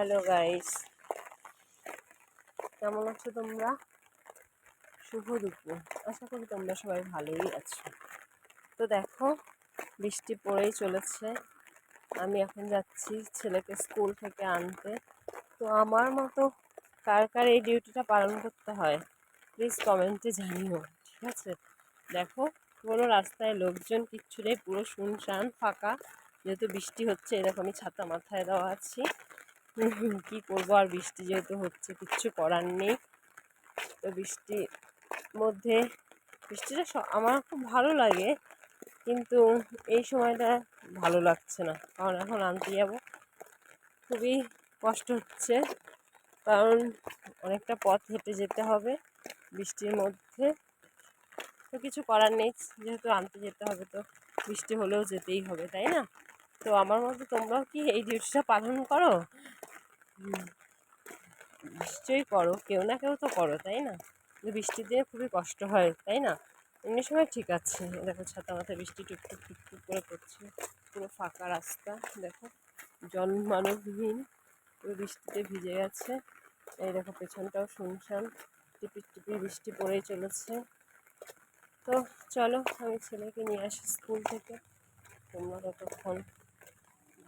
Hello guys কেমন আছো তোমরা? শুভ দুপুর। আশা করি তোমরা সবাই ভালোই আছো। তো দেখো, বৃষ্টি পড়েই চলেছে। আমি এখন যাচ্ছি ছেলেকে স্কুল থেকে আনতে। তো আমার মতো কার কার এই ডিউটিটা পালন করতে হয় প্লিজ কমেন্টে জানিও, ঠিক আছে? দেখো কোনো রাস্তায় লোকজন কিচ্ছু নেই, পুরো শুনশান ফাঁকা। যেহেতু বৃষ্টি হচ্ছে আমি ছাতা মাথায় দেওয়া আছি। কি করব আর বৃষ্টি যেহেতু হচ্ছে, কিচ্ছু করার নেই। তো বৃষ্টির মধ্যে, বৃষ্টিটা আমার খুব ভালো লাগে, কিন্তু এই সময়টা ভালো লাগছে না। কারণ এখন আনতে যাব। খুবই কষ্ট হচ্ছে, কারণ অনেকটা পথ হেঁটে যেতে হবে বৃষ্টির মধ্যে। তো কিছু করার নেই, যেহেতু আনতে যেতে হবে, তো বৃষ্টি হলেও যেতেই হবে, তাই না? তো আমার মতো তোমরাও কি এই ডিউটিটা পালন করো? নিশ্চয়ই করো, কেউ না কেউ তো করো, তাই না? বৃষ্টির দিনে খুবই কষ্ট হয়, তাই না? এমনি সময় ঠিক আছে। দেখো ছাতা মাথায় বৃষ্টি টুকটুক টুকটুক করে পড়ছে, পুরো ফাঁকা রাস্তা, দেখো। জল মানবহীন পুরো বৃষ্টিতে ভিজে গেছে। এই দেখো পেছনটাও শুনশান, টিপির টিপির বৃষ্টি পড়েই চলেছে। তো চলো, আমি ছেলেকে নিয়ে আসি স্কুল থেকে। তোমরা ততক্ষণ